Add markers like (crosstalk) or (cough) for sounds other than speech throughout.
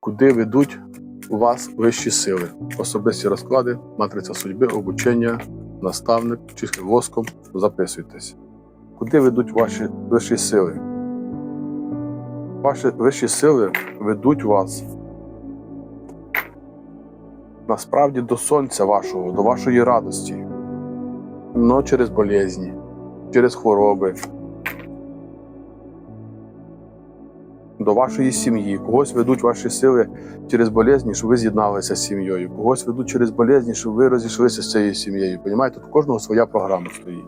куди ведуть вас вищі сили, особисті розклади, матриця судьби, обучення, наставник, чистим воском. Записуйтесь. Куди ведуть ваші вищі сили? Ваші вищі сили ведуть вас насправді до сонця вашого, до вашої радості, но через болезні, через хвороби, до вашої сім'ї. Когось ведуть ваші сили через болезні, щоб ви з'єдналися з сім'єю. Когось ведуть через болезні, щоб ви розійшлися з цією сім'єю. Понімаєте, тут кожного своя програма стоїть.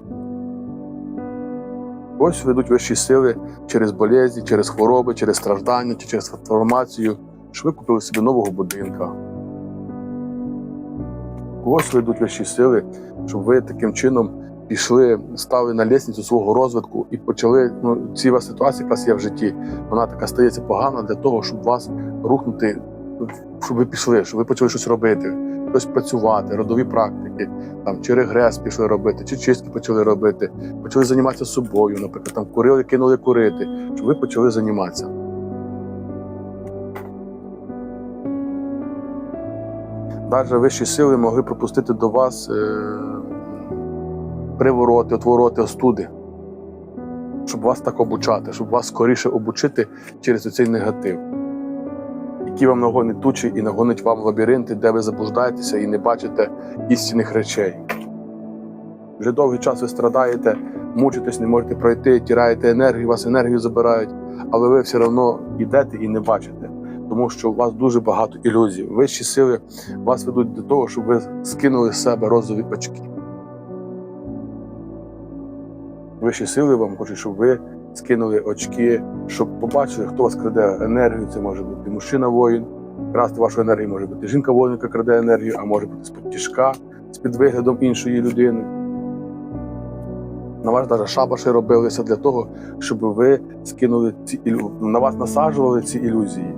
Когось ведуть вищі сили через болезні, через хвороби, через страждання, чи через трансформацію, щоб ви купили собі нового будинка. Когось ведуть вищі сили, щоб ви таким чином пішли, стали на лісницю свого розвитку і почали. Ну, ціла ситуація, яка є в житті, вона така стається погана для того, щоб вас рухнути, щоб ви пішли, щоб ви почали щось робити, щось працювати, родові практики, там чи регрес пішли робити, чи чистки почали робити, почали займатися собою, наприклад, там курили, кинули курити, щоб ви почали займатися. Навіть вищі сили могли пропустити до вас е, привороти, отвороти, остуди, щоб вас так обучати, щоб вас скоріше обучити через цей негатив, який вам нагонить тучі і нагонить вам лабіринти, де ви заблуждаєтеся і не бачите істинних речей. Вже довгий час ви страдаєте, мучитесь, не можете пройти, тираєте енергію, вас енергію забирають, але ви все одно йдете і не бачите, тому що у вас дуже багато ілюзій. Вищі сили вас ведуть до того, щоб ви скинули з себе розові очки. Вищі сили вам хочуть, щоб ви скинули очки, щоб побачили, хто вас краде енергію. Це може бути мужчина-воїн, красти вашу енергію може бути жінка-воїн, яка краде енергію, а може бути з-під тяжка, з-під виглядом іншої людини. На вас навіть шабаші робилися для того, щоб ви скинули ці ілю... на вас насаджували ці ілюзії,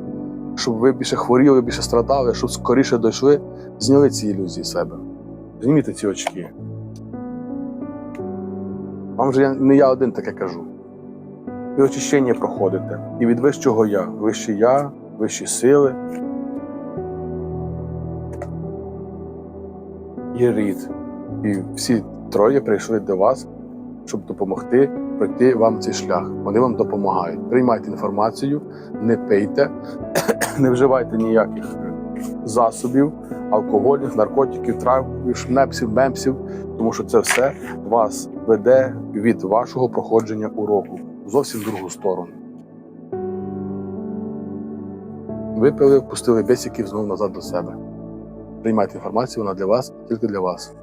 щоб ви більше хворіли, більше страдали, щоб скоріше дійшли, зняли ці ілюзії з себе. Зніміть ці очки. Вам же я, не я один таке кажу. Ви очищення проходите. І від вищого я, вище я, вищі сили. І рід. І всі троє прийшли до вас, щоб допомогти пройти вам цей шлях. Вони вам допомагають. Приймайте інформацію, не пийте, (clears throat) не вживайте ніяких засобів, алкогольних, наркотиків, травмів, шмепсів, бемпсів, тому що це все вас веде від вашого проходження уроку зовсім в другу сторону. Випили, пустили бесіків знову назад до себе. Приймайте інформацію, вона для вас, тільки для вас.